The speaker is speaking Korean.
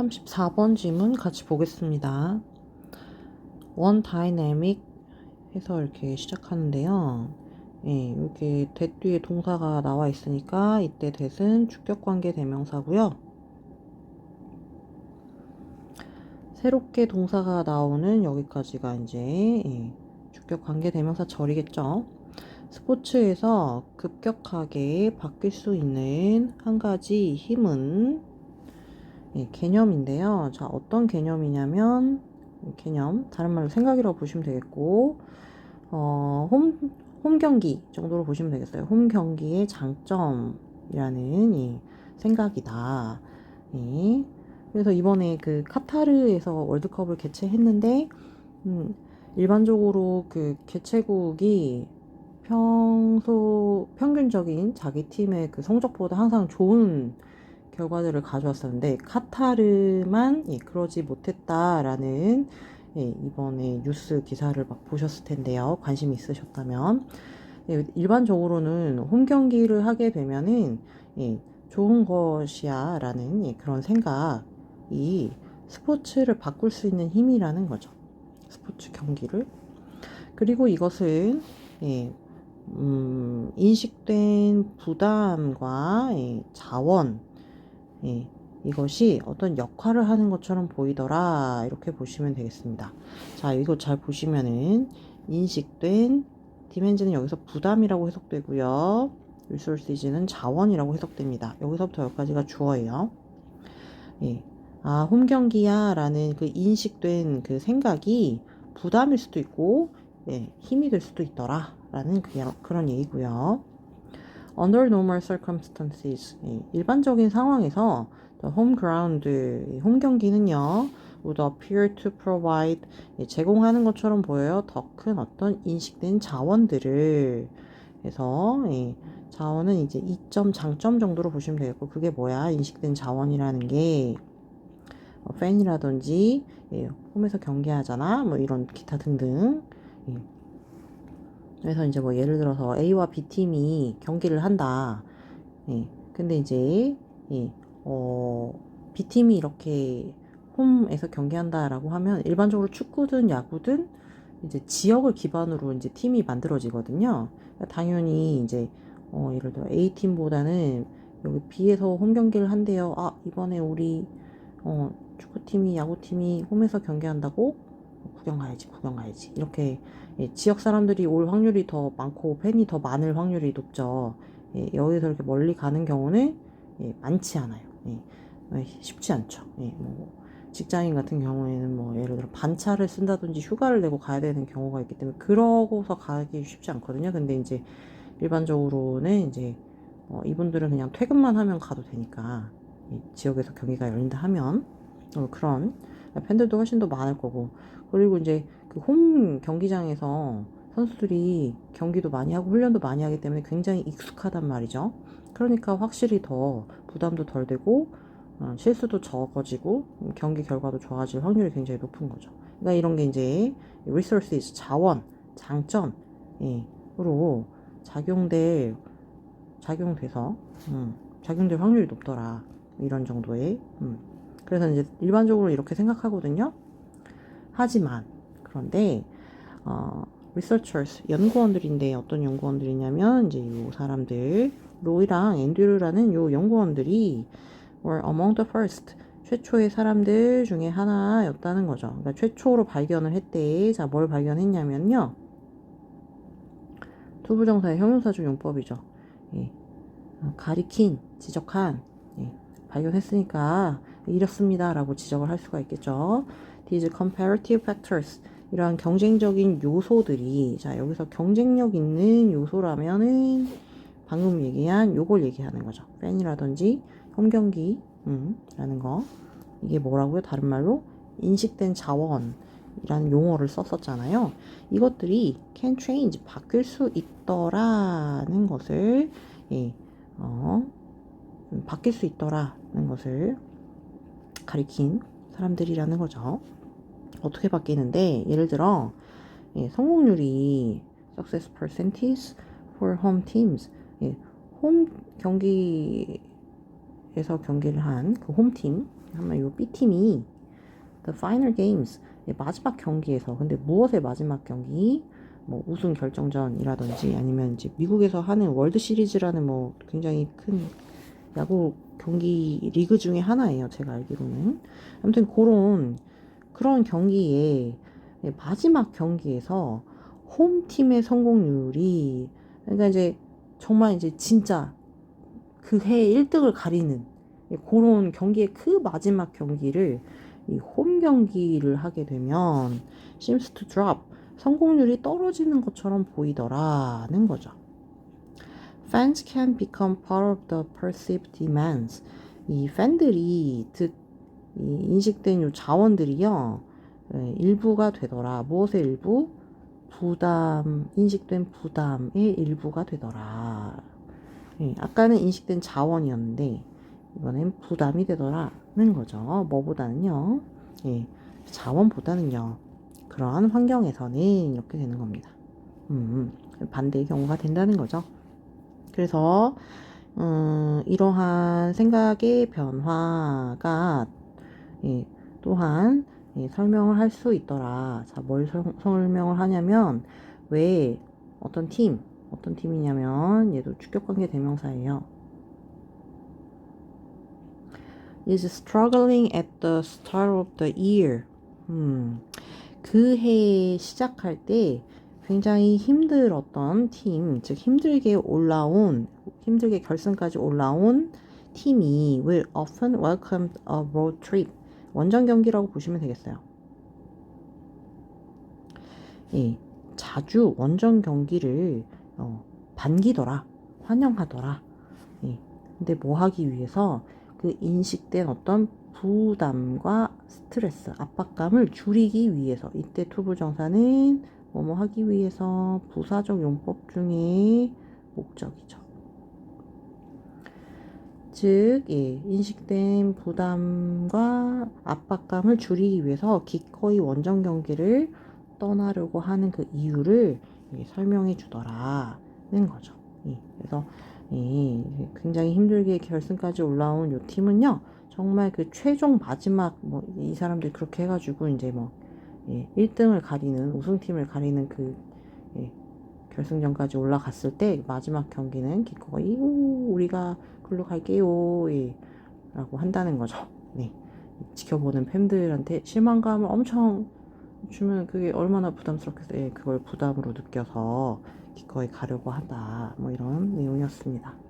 34번 질문 같이 보겠습니다. 원 다이내믹 해서 이렇게 시작하는데요. 예, 이렇게 that 뒤에 동사가 나와 있으니까 이때 that은 주격관계 대명사고요. 새롭게 동사가 나오는 여기까지가 이제 예, 주격관계 대명사 절이겠죠. 스포츠에서 급격하게 바뀔 수 있는 한 가지 힘은 예, 개념인데요. 자, 어떤 개념이냐면 개념, 다른 말로 생각이라고 보시면 되겠고, 어, 홈, 홈 경기 정도로 보시면 되겠어요. 홈 경기의 장점이라는 이 생각이다. 예. 그래서 이번에 그 카타르에서 월드컵을 개최했는데, 음, 일반적으로 그 개최국이 평소 평균적인 자기 팀의 그 성적보다 항상 좋은 결과들을 가져왔었는데 카타르만 예, 그러지 못했다라는 예, 이번에 뉴스 기사를 막 보셨을 텐데요. 관심 있으셨다면 예, 일반적으로는 홈 경기를 하게 되면은 예, 좋은 것이야라는 예, 그런 생각이 스포츠를 바꿀 수 있는 힘이라는 거죠. 스포츠 경기를 그리고 이것은 예, 음, 인식된 부담과 예, 자원 예, 이것이 어떤 역할을 하는 것처럼 보이더라 이렇게 보시면 되겠습니다. 자 이거 잘 보시면은 인식된 디멘즈는 여기서 부담이라고 해석되고요. 리소스이즈는 자원이라고 해석됩니다. 여기서부터 여기까지가 주어예요. 예. 아, 홈 경기야 라는 그 인식된 그 생각이 부담일 수도 있고, 예, 힘이 될 수도 있더라 라는 그냥 그런 얘기고요. Under normal circumstances, 예, 일반적인 상황에서 home ground, 홈 경기는요, would appear to provide, 예, 제공하는 것처럼 보여요. 더 큰 어떤 인식된 자원들을. 그래서, 예, 자원은 이제 이점 장점 정도로 보시면 되겠고, 그게 뭐야? 인식된 자원이라는 게, 어, 팬이라든지, 예, 홈에서 경기하잖아. 뭐 이런 기타 등등. 예. 그래서 이제 뭐 예를 들어서 A와 B 팀이 경기를 한다. 예. 근데 이제 예. 어, B 팀이 이렇게 홈에서 경기한다라고 하면 일반적으로 축구든 야구든 이제 지역을 기반으로 이제 팀이 만들어지거든요. 그러니까 당연히 이제 어, 예를 들어 A 팀보다는 여기 B에서 홈 경기를 한대요. 아 이번에 우리 어, 축구팀이 야구팀이 홈에서 경기한다고 구경 가야지 구경 가야지 이렇게 예, 지역 사람들이 올 확률이 더 많고 팬이 더 많을 확률이 높죠. 예, 여기서 이렇게 멀리 가는 경우는 예, 많지 않아요. 예, 예, 쉽지 않죠. 예, 뭐 직장인 같은 경우에는 뭐 예를 들어 반차를 쓴다든지 휴가를 내고 가야 되는 경우가 있기 때문에 그러고서 가기 쉽지 않거든요. 근데 이제 일반적으로는 이제 어, 이분들은 그냥 퇴근만 하면 가도 되니까 예, 지역에서 경기가 열린다 하면 어, 그런 팬들도 훨씬 더 많을 거고 그리고 이제 그 홈 경기장에서 선수들이 경기도 많이 하고 훈련도 많이 하기 때문에 굉장히 익숙하단 말이죠. 그러니까 확실히 더 부담도 덜 되고 어, 실수도 적어지고 음, 경기 결과도 좋아질 확률이 굉장히 높은 거죠. 그러니까 이런 게 이제 resources 자원 장점으로 작용될 작용돼서 음, 작용될 확률이 높더라 이런 정도의 음. 그래서 이제 일반적으로 이렇게 생각하거든요. 하지만 그런데 어, researchers 연구원들인데 어떤 연구원들이냐면 이제 이 사람들 로이랑 앤드류라는 요 연구원들이 were among the first 최초의 사람들 중에 하나였다는 거죠. 그러니까 최초로 발견을 했대. 자, 뭘 발견했냐면요. 투부정사의 형용사적 용법이죠. 예. 어, 가리킨, 지적한, 예. 발견했으니까 이렇습니다 라고 지적을 할 수가 있겠죠. These comparative factors 이러한 경쟁적인 요소들이 자 여기서 경쟁력 있는 요소라면은 방금 얘기한 요걸 얘기하는 거죠. 팬이라든지 홈 경기 음, 라는 거 이게 뭐라고요? 다른 말로 인식된 자원이라는 용어를 썼었잖아요. 이것들이 can change 바뀔 수 있더라는 것을 예, 어, 음, 바뀔 수 있더라는 것을 가리킨 사람들이라는 거죠. 어떻게 바뀌는데 예를 들어 예, 성공률이 success percentage for home teams 예, 홈 경기에서 경기를 한 그 홈팀, 아마 요 B팀이 The Final Games 예, 마지막 경기에서 근데 무엇의 마지막 경기? 뭐 우승 결정전이라든지 아니면 이제 미국에서 하는 월드 시리즈라는 뭐 굉장히 큰 야구 경기 리그 중에 하나예요. 제가 알기로는. 아무튼 그런 그런 경기에 예, 마지막 경기에서 홈팀의 성공률이 그러니까 이제 정말 이제 진짜 그 해 1등을 가리는 예, 그런 경기의 그 마지막 경기를 이 홈 경기를 하게 되면 seems to drop 성공률이 떨어지는 것처럼 보이더라는 거죠. Fans can become part of the perceived demands. 이 팬들이 즉이 인식된 요 자원들이요 예, 일부가 되더라. 무엇의 일부? 부담, 인식된 부담의 일부가 되더라. 예, 아까는 인식된 자원이었는데 이번엔 부담이 되더라는 거죠. 뭐보다는요. 예, 자원보다는요. 그러한 환경에서는 이렇게 되는 겁니다. 음, 반대의 경우가 된다는 거죠. 그래서 음, 이러한 생각의 변화가 예, 또한 예, 설명을 할 수 있더라. 자, 뭘 설, 설명을 하냐면 왜 어떤 팀, 어떤 팀이냐면 얘도 주격관계 대명사예요. is struggling at the start of the year. 음, 그 해 시작할 때 굉장히 힘들었던 팀, 즉 힘들게 올라온, 힘들게 결승까지 올라온 팀이 will often welcome a road trip. 원정 경기라고 보시면 되겠어요. 예, 자주 원정 경기를 어, 반기더라, 환영하더라. 예, 근데 뭐 하기 위해서 그 인식된 어떤 부담과 스트레스, 압박감을 줄이기 위해서 이때 투부정사는 뭐뭐 하기 위해서 부사적 용법 중에 목적이죠. 즉, 예, 인식된 부담과 압박감을 줄이기 위해서 기꺼이 원정 경기를 떠나려고 하는 그 이유를 예, 설명해 주더라는 거죠. 예, 그래서 예, 굉장히 힘들게 결승까지 올라온 요 팀은요, 정말 그 최종 마지막 뭐 이 사람들이 그렇게 해가지고 이제 뭐 예, 1등을 가리는 우승팀을 가리는 그 예, 결승전까지 올라갔을 때 마지막 경기는 기꺼이 오, 우리가 글로 갈게요 예, 라고 한다는 거죠. 네. 지켜보는 팬들한테 실망감을 엄청 주면 그게 얼마나 부담스럽겠어요. 예, 그걸 부담으로 느껴서 기꺼이 가려고 한다. 뭐 이런 내용이었습니다.